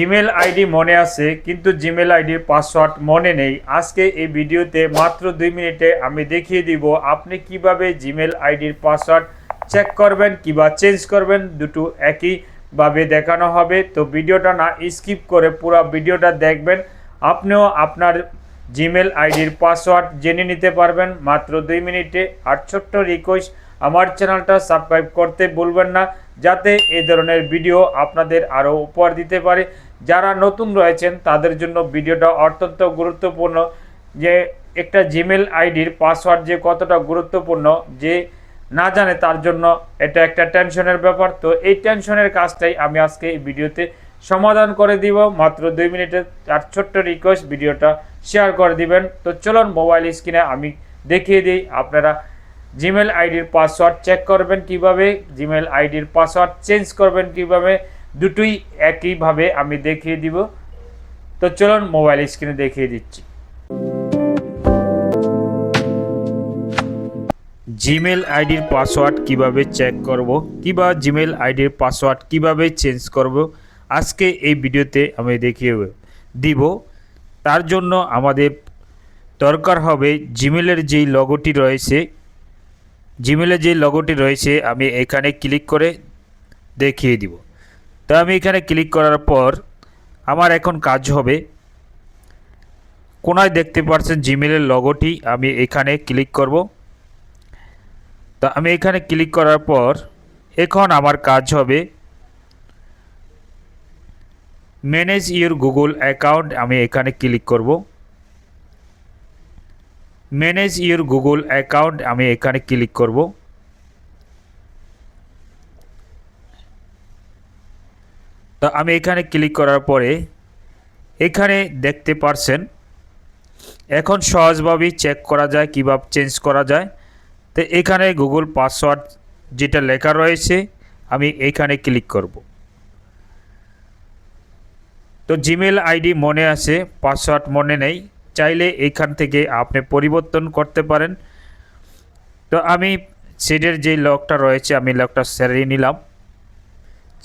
Gmail ID মনে আছে, কিন্তু জিমেল আইডির পাসওয়ার্ড মনে নেই। আজকে এই ভিডিওতে মাত্র দুই মিনিটে আমি দেখিয়ে দিব আপনি কীভাবে জিমেল আইডির পাসওয়ার্ড চেক করবেন কিবা চেঞ্জ করবেন, দুটো একইভাবে দেখানো হবে। তো ভিডিওটা না স্কিপ করে পুরো ভিডিওটা দেখবেন। আপনিও আপনার জিমেল আইডির পাসওয়ার্ড জেনে নিতে পারবেন। মাত্র দুই মিনিটে আর ছোট্ট রিকোয়েস্ট আমার চ্যানেলটা সাবস্ক্রাইব করতে ভুলবেন না, যাতে এই ধরনের ভিডিও আপনাদের আরও উপহার দিতে পারে। যারা নতুন রয়েছেন, তাদের জন্য ভিডিওটা অত্যন্ত গুরুত্বপূর্ণ। যে একটা জিমেল আইডির পাসওয়ার্ড যে কতটা গুরুত্বপূর্ণ, যে না জানে তার জন্য এটা একটা টেনশনের ব্যাপার। তো এই টেনশনের কাজটাই আমি আজকে এই ভিডিওতে সমাধান করে দিব। মাত্র দুই মিনিটের আর ছোট্ট রিকোয়েস্ট ভিডিওটা শেয়ার করে দিবেন। তো চলুন মোবাইল স্ক্রিনে আমি দেখিয়ে দিই, আপনারা জিমেল আইডির পাসওয়ার্ড চেক করবেন কীভাবে? জিমেল আইডির পাসওয়ার্ড চেঞ্জ করবেন কীভাবে? দুটোই একইভাবে আমি দেখিয়ে দিব। তো চলুন মোবাইল স্ক্রিনে দেখিয়ে দিচ্ছি। জিমেল আইডির পাসওয়ার্ড কীভাবে চেক করব? কিবা জিমেল আইডির পাসওয়ার্ড কীভাবে চেঞ্জ করব? আজকে এই ভিডিওতে আমি দেখিয়ে দিব। তার জন্য আমাদের দরকার হবে জিমেলের যেই লগোটি রয়েছে জিমেলের যে লগোটি রয়েছে, আমি এখানে ক্লিক করে দেখিয়ে দিব। তো আমি এখানে ক্লিক করার পর আমার এখন কাজ হবে। কোনায় দেখতে পাচ্ছেন জিমেলের লগোটি আমি এখানে ক্লিক করব। তো আমি এখানে ক্লিক করার পর এখন আমার কাজ হবে ম্যানেজ ইউর গুগল অ্যাকাউন্ট আমি এখানে ক্লিক করব। ম্যানেজ ইউর গুগল অ্যাকাউন্ট আমি এখানে ক্লিক করব। তো আমি এখানে ক্লিক করার পরে, এখানে দেখতে পারছেন, এখন সহজভাবেই চেক করা যায়, কীভাবে চেঞ্জ করা যায়। তো এখানে গুগল পাসওয়ার্ড যেটা লেখা রয়েছে, আমি এখানে ক্লিক করব। তো জিমেল আইডি মনে আছে পাসওয়ার্ড মনে নেই। চাইলে এইখান থেকে আপনি পরিবর্তন করতে পারেন। তো আমি সেটের যে লকটা রয়েছে, আমি লকটা সেরে নিলাম।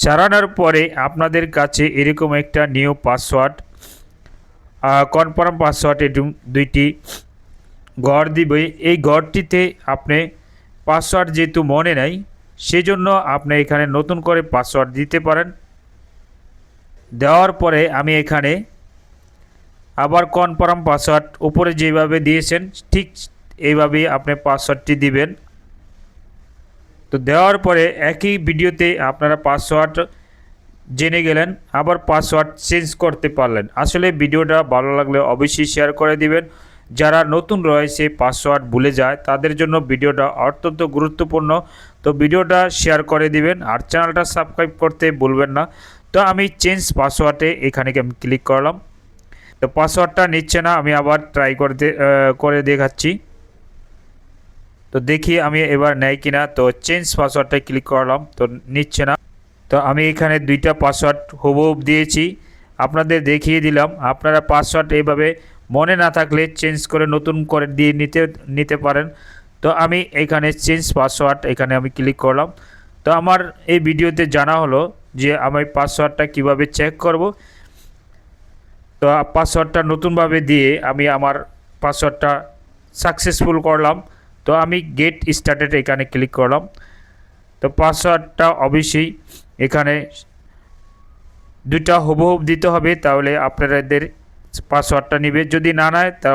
চালানোর পরে আপনাদের কাছে এরকম একটা নিউ পাসওয়ার্ড কনফার্ম পাসওয়ার্ড দুইটি ঘর দিবে। এই ঘরটিতে আপনি পাসওয়ার্ড যেহেতু মনে নেই, সেজন্য আপনি এখানে নতুন করে পাসওয়ার্ড দিতে পারেন। দেওয়ার পরে আমি এখানে আবার কনফার্ম পাসওয়ার্ড উপরে যেভাবে দিয়েছেন, ঠিক এইভাবেই আপনি পাসওয়ার্ডটি দিবেন। তো দেওয়ার পরে একই ভিডিওতে আপনারা পাসওয়ার্ড জেনে গেলেন, আবার পাসওয়ার্ড চেঞ্জ করতে পারলেন। আসলে ভিডিওটা ভালো লাগলে অবশ্যই শেয়ার করে দিবেন। যারা নতুন রয়েছে পাসওয়ার্ড ভুলে যায়, তাদের জন্য ভিডিওটা অত্যন্ত গুরুত্বপূর্ণ। তো ভিডিওটা শেয়ার করে দিবেন, আর চ্যানেলটা সাবস্ক্রাইব করতে ভুলবেন না। তো আমি চেঞ্জ পাসওয়ার্ডে এখানে আমি ক্লিক করলাম। তো পাসওয়ার্ডটা নিচ্ছে না, আমি আবার ট্রাই করতে করে দেখাচ্ছি। তো দেখি আমি এবার নেয় কিনা। তো চেঞ্জ পাসওয়ার্ডটা ক্লিক করলাম, তো নিচ্ছে না। তো আমি এখানে দুইটা পাসওয়ার্ড হুবহুব দিয়েছি। আপনাদের দেখিয়ে দিলাম, আপনারা পাসওয়ার্ড এইভাবে মনে না থাকলে চেঞ্জ করে নতুন করে দিয়ে নিতে নিতে পারেন। তো আমি এখানে চেঞ্জ পাসওয়ার্ড এখানে আমি ক্লিক করলাম। তো আমার এই ভিডিওতে জানা হলো যে আমি পাসওয়ার্ডটা কীভাবে চেক করব। তো পাসওয়ার্ডটা নতুনভাবে দিয়ে আমি আমার পাসওয়ার্ডটা সাকসেসফুল করলাম। তো আমি গেট স্টার্টেড এখানে ক্লিক করলাম। তো পাসওয়ার্ডটা অবশ্যই এখানে দুটা হুবহুব দিতে হবে, তাহলে আপনাদের পাসওয়ার্ডটা নেবে। যদি না নেয়, তা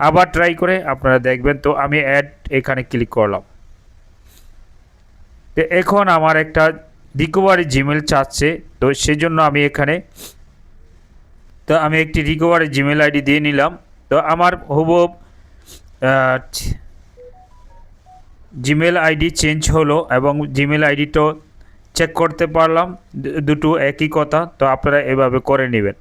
আবার ট্রাই করে আপনারা দেখবেন। তো আমি অ্যাড এখানে ক্লিক করলাম। তো এখন আমার একটা রিকভারি জিমেল চাচ্ছে। তো সেজন্য আমি এখানে তো আমি একটি রিকভারি জিমেল আইডি দিয়ে নিলাম। তো আমার হুব জিমেল আইডি চেঞ্জ হলো এবং জিমেল আইডিটাও চেক করতে পারলাম। দুটো একই কথা, তো আপনারা এভাবে করে নেবেন।